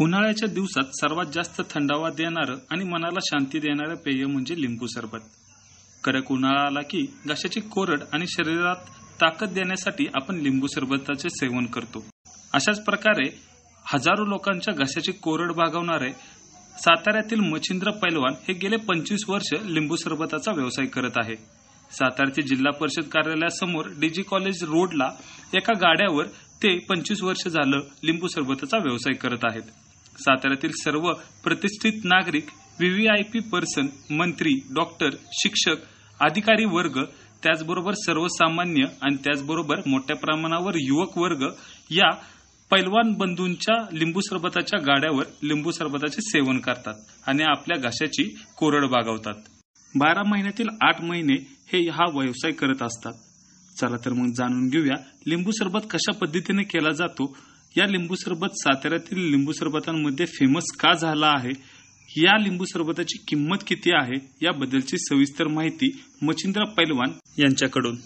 उन्हाळ्याच्या दिवसात सर्वात जास्त थंडावा देणारं आणि मनाला शांती देणारं पेय म्हणजे लिंबू सरबत. कडक उन्हाळा आला की घशाची कोरड आणि शरीरात ताकद देण्यासाठी आपण लिंबू सरबताचे सेवन करतो. अशाच प्रकारे हजारो लोकांच्या घशाची कोरड भागवणारे साताऱ्यातील मच्छिंद्र पैलवान हे गेले पंचवीस वर्ष लिंबू सरबताचा व्यवसाय करत आहे. सातारच्या जिल्हा परिषद कार्यालयासमोर डीजी कॉलेज रोडला एका गाड्यावर ते पंचवीस वर्ष झालं लिंबू सरबताचा व्यवसाय करत आहेत. साताऱ्यातील सर्व प्रतिष्ठित नागरिक व्हीव्हीआयपी पर्सन मंत्री डॉक्टर शिक्षक अधिकारी वर्ग त्याचबरोबर सर्वसामान्य आणि त्याचबरोबर मोठ्या प्रमाणावर युवक वर्ग या पैलवान बंधूंच्या लिंबू सरबताच्या गाड्यावर लिंबू सरबताचे सेवन करतात आणि आपल्या घशाची कोरड बागवतात. बारा महिन्यातील आठ महिने हे हा व्यवसाय करत असतात. चला तर मग जाणून घेऊया. लिंबू सरबत कशा पद्धतीने केला जातो? या लिंबू सरबत साताऱ्यातील लिंबू सरबतांमध्ये फेमस का झाला आहे? या लिंबू सरबताची किंमत किती आहे? याबद्दलची सविस्तर माहिती मच्छिंद्र पैलवान यांच्याकडून.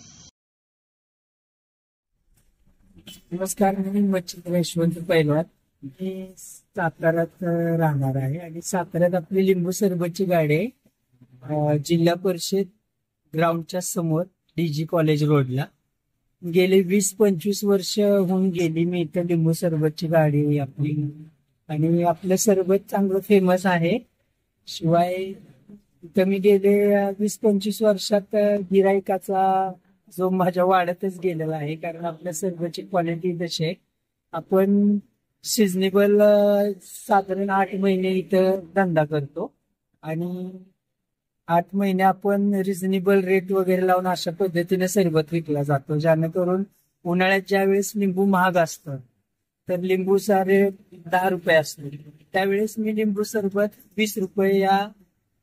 नमस्कार मी मच्छिंद्र यशवंत पैलवान. मी साताऱ्यात राहणार आहे आणि साताऱ्यात आपली लिंबू सरबतची गाडी आहे जिल्हा परिषद ग्राउंडच्या समोर डीजी कॉलेज रोडला गेले वीस पंचवीस वर्ष होऊन गेली मी इथं लिंबू सरबतची गाडी आपली. आणि आपलं सरबत चांगलं फेमस आहे. शिवाय इथं मी गेले वीस पंचवीस वर्षात गिरायकाचा जो माझ्या वाढतच गेलेला आहे. कारण आपल्या सर्वची क्वालिटी जशी आहे. आपण सिजनेबल साधारण आठ महिने इथं धंदा करतो. आणि आठ महिने आपण रिझनेबल रेट वगैरे लावून अशा पद्धतीने सरबत विकला जातो जेणेकरून उन्हाळ्यात ज्या वेळेस लिंबू महाग असतं तर लिंबू सारे दहा रुपये असतो त्यावेळेस मी लिंबू सरबत वीस रुपये या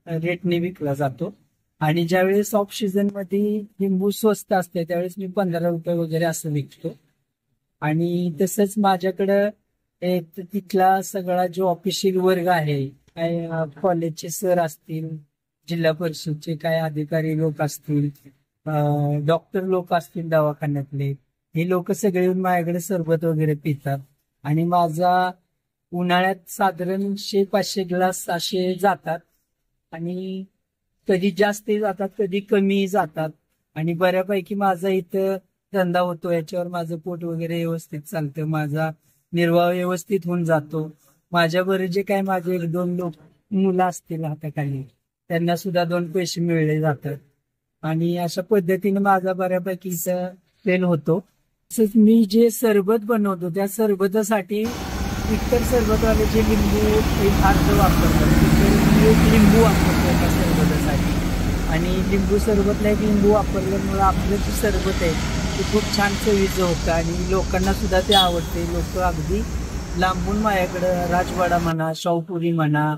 रेटने विकला जातो. आणि ज्यावेळेस ऑफ सीझनमध्ये लिंबू स्वस्त असते त्यावेळेस मी पंधरा रुपये वगैरे असं विकतो. आणि तसंच माझ्याकडं तिथला सगळा जो ऑफिशियल वर्ग आहे कॉलेजचे सर असतील जिल्हा परिषदचे काय अधिकारी लोक असतील डॉक्टर लोक असतील दवाखान्यातले हे लोक सगळे येऊन माझ्याकडे सरबत वगैरे पितात. आणि माझा उन्हाळ्यात साधारण शे पाचशे ग्लास असे जातात. आणि कधी जास्त जातात कधी कमी जातात. आणि बऱ्यापैकी माझा इथं धंदा होतो याच्यावर माझं पोट वगैरे व्यवस्थित चालतं. माझा निर्वाह व्यवस्थित होऊन जातो. माझ्याबरोबर जे काय माझे एक दोन लोक मुलं असतील हाताखाली. त्यांना सुद्धा दोन पैसे मिळले जातात. आणि अशा पद्धतीने माझा बऱ्यापैकी इथं फेल होतो. तसंच मी जे सरबत बनवतो त्या सरबतासाठी इतर सरबतवाले जे लिंबू एक अर्ध वापरतात. मी एक लिंबू वापरतो त्या सरबतासाठी. आणि लिंबू सरबतला एक लिंबू वापरल्यामुळं आपलं जे सरबत आहे ते खूप छान चवीचं होतं आणि लोकांना सुद्धा ते आवडते. लोक अगदी लांबून माझ्याकडं राजवाडा म्हणा शाहपुरी म्हणा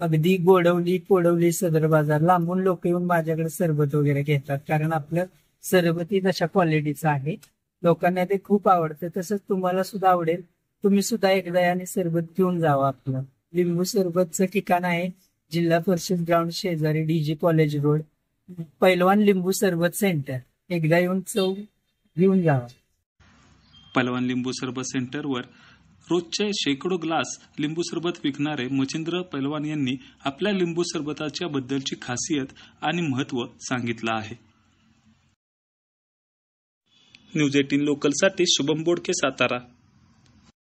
अगदी गोडवली कोडवली सदर बाजार. लांबून लोक येऊन माझ्याकडे सरबत वगैरे घेतात. कारण आपलं सरबती तशा क्वालिटीचं आहे. लोकांना ते खूप आवडतं. तसंच तुम्हाला सुद्धा आवडेल. तुम्ही सुद्धा एकदा याने सरबत घेऊन जावा आपलं. लिंबू सरबतचं ठिकाण आहे जिल्हा परिषद ग्राउंड शेजारी डीजी कॉलेज रोड पैलवान लिंबू सरबत सेंटर एकदा येऊन चव घेऊन जावा. पलवान लिंबू सरबत सेंटरवर रोजचे शेकडो ग्लास लिंबू सरबत विकणारे मच्छिंद्र पैलवान यांनी आपल्या लिंबू सरबताच्या बद्दलची खासियत आणि महत्त्व सांगितलं आहे. न्यूज एटीन लोकलसाठी शुभम बोडके सातारा.